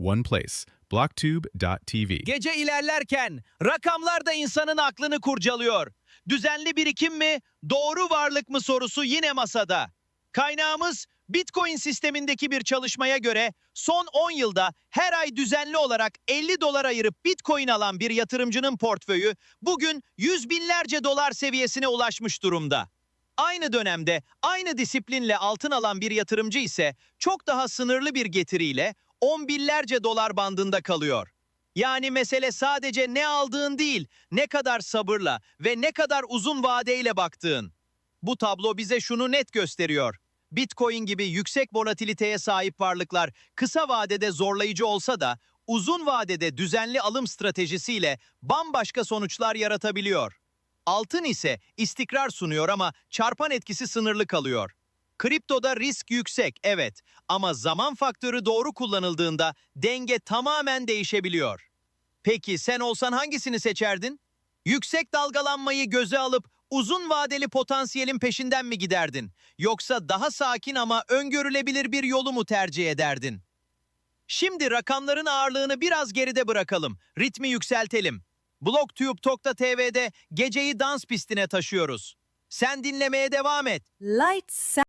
one place. blocktube.tv. Gece ilerlerken rakamlar da insanın aklını kurcalıyor. Düzenli birikim mi, doğru varlık mı sorusu yine masada. Kaynağımız Bitcoin sistemindeki bir çalışmaya göre son 10 yılda her ay düzenli olarak 50 dolar ayırıp Bitcoin alan bir yatırımcının portföyü bugün yüz binlerce dolar seviyesine ulaşmış durumda. Aynı dönemde aynı disiplinle altın alan bir yatırımcı ise çok daha sınırlı bir getiriyle on binlerce dolar bandında kalıyor. Yani mesele sadece ne aldığın değil, ne kadar sabırla ve ne kadar uzun vadeyle baktığın. Bu tablo bize şunu net gösteriyor. Bitcoin gibi yüksek volatiliteye sahip varlıklar kısa vadede zorlayıcı olsa da uzun vadede düzenli alım stratejisiyle bambaşka sonuçlar yaratabiliyor. Altın ise istikrar sunuyor ama çarpan etkisi sınırlı kalıyor. Kriptoda risk yüksek, evet ama zaman faktörü doğru kullanıldığında denge tamamen değişebiliyor. Peki sen olsan hangisini seçerdin? Yüksek dalgalanmayı göze alıp uzun vadeli potansiyelin peşinden mi giderdin? Yoksa daha sakin ama öngörülebilir bir yolu mu tercih ederdin? Şimdi rakamların ağırlığını biraz geride bırakalım, ritmi yükseltelim. BlogTube.tv'de geceyi dans pistine taşıyoruz. Sen dinlemeye devam et. Lights